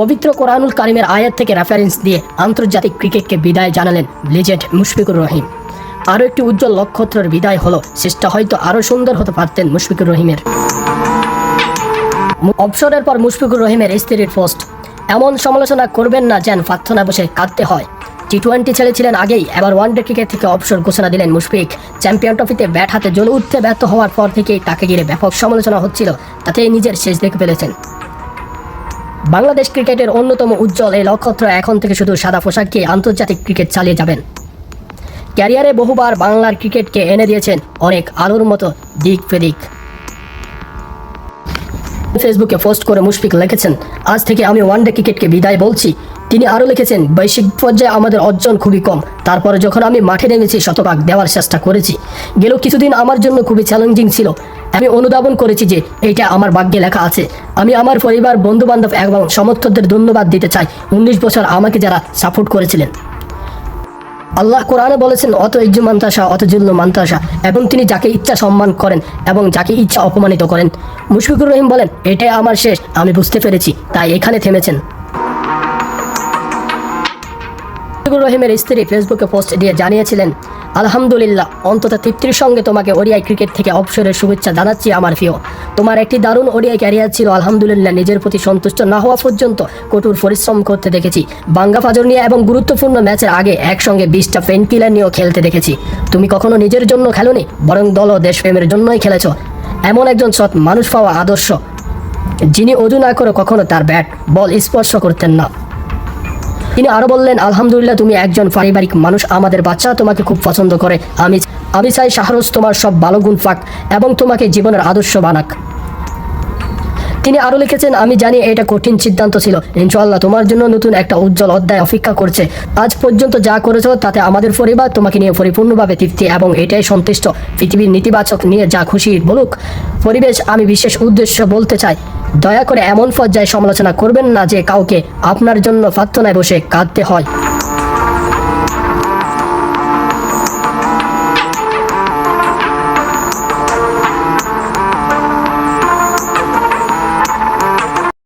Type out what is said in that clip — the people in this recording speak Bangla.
পবিত্র কোরআনুল কারিমের আয়াত থেকে রেফারেন্স দিয়ে আন্তর্জাতিক ক্রিকেটকে বিদায় জানালেন লিজেন্ড মুশফিকুর রহিম। আরও একটি উজ্জ্বল নক্ষত্রের বিদায় হলো, শেষটা হয়তো আরও সুন্দর হতে পারতেন মুশফিকুর রহিমের। অবসরের পর মুশফিকুর রহিমের স্ত্রীর পোস্ট এমন সমালোচনা করবেন না যেন প্রার্থনা বসে কাঁদতে হয়। টি টোয়েন্টি ছেড়েছিলেন আগেই, এবার ওয়ানডে ক্রিকেট থেকে অবসর ঘোষণা দিলেন মুশফিক। চ্যাম্পিয়ন ট্রফিতে ব্যাট হাতে জ্বলে উঠতে ব্যর্থ হওয়ার পর থেকেই তাকে ঘিরে ব্যাপক সমালোচনা হচ্ছিল, তাতেই নিজের শেষ দেখে ফেলেছেন। বাংলাদেশ ক্রিকেটের অন্যতম উজ্জ্বল এই নক্ষত্র এখন থেকে শুধু সাদা পোশাককে আন্তর্জাতিক ক্রিকেট চালিয়ে যাবেন। ক্যারিয়ারে বহুবার বাংলার ক্রিকেটকে এনে দিয়েছেন অনেক আলোর মতো দিক ফেদিক ফেসবুকে পোস্ট করে মুশফিক লিখেছেন, আজ থেকে আমি ওয়ানডে ক্রিকেটকে বিদায় বলছি। তিনি আরও লিখেছেন, বৈশ্বিক পর্যায়ে আমাদের অর্জন খুবই কম। তারপরে যখন আমি মাঠে নেমেছি, শতভাগ দেওয়ার চেষ্টা করেছি। গেল কিছুদিন আমার জন্য খুবই চ্যালেঞ্জিং ছিল। আমি অনুধাবন করেছি যে এইটা আমার ভাগ্যে লেখা আছে। আমি আমার পরিবার বন্ধু বান্ধব এবং সমর্থকদের ধন্যবাদ দিতে চাই। উনিশ বছর আমাকে যারা সাপোর্ট করেছিলেন। আল্লাহ কোরআনে বলেছেন, অত ইজ্জু মান্তাসা অত জুল্লু মান্তাসা এবং তিনি যাকে ইচ্ছা সম্মান করেন এবং যাকে ইচ্ছা অপমানিত করেন। মুশফিকুর রহিম বলেন, এটাই আমার শেষ, আমি বুঝতে পেরেছি। তাই এখানে থেমেছেন। মুশফিকুর রহিমের স্ত্রী ফেসবুকে পোস্ট দিয়ে জানিয়েছিলেন, আলহামদুলিল্লাহ, অন্তত তৃপ্তির সঙ্গে তোমাকে ওডিআই ক্রিকেট থেকে অবসরের শুভেচ্ছা জানাচ্ছি আমার প্রিয়। তোমার একটি দারুণ ওডিআই ক্যারিয়ার ছিল, আলহামদুলিল্লাহ, নিজের প্রতি সন্তুষ্ট না হওয়া পর্যন্ত কঠোর পরিশ্রম করতে দেখেছি। বাঙ্গা ফাজর নিয়ে এবং গুরুত্বপূর্ণ ম্যাচের আগে একসঙ্গে বিশটা পেন কিলার নিয়েও খেলতে দেখেছি। তুমি কখনো নিজের জন্য খেলোনি, বরং দল ও দেশপ্রেমের জন্যই খেলেছ। এমন একজন সৎ মানুষ পাওয়া আদর্শ, যিনি অজু না করে কখনো তার ব্যাট, বল স্পর্শ করতেন না। তিনি আরও বললেন, আলহামদুলিল্লাহ, তুমি একজন পারিবারিক মানুষ। আমাদের বাচ্চা তোমাকে খুব পছন্দ করে। আমি আমি চাই শাহরুজ তোমার সব ভালো গুণ ফাঁক এবং তোমাকে জীবনের আদর্শ বানাক। তিনি আরও লিখেছেন, আমি জানি এটা কঠিন সিদ্ধান্ত ছিল। ইনশাআল্লাহ, তোমার জন্য নতুন একটা উজ্জ্বল অধ্যায় অপেক্ষা করছে। আজ পর্যন্ত যা করেছ, তাতে আমাদের পরিবার তোমাকে নিয়ে পরিপূর্ণভাবে তৃপ্তি এবং এটাই সন্তুষ্ট। পৃথিবীর নেতিবাচক নিয়ে যা খুশি বলুক। পরিবেশ, আমি বিশেষ উদ্দেশ্য বলতে চাই। দয়া করে এমন পর্যায়ে সমালোচনা করবেন না যে কাউকে আপনার জন্য প্রার্থনায় বসে কাঁদতে হয়।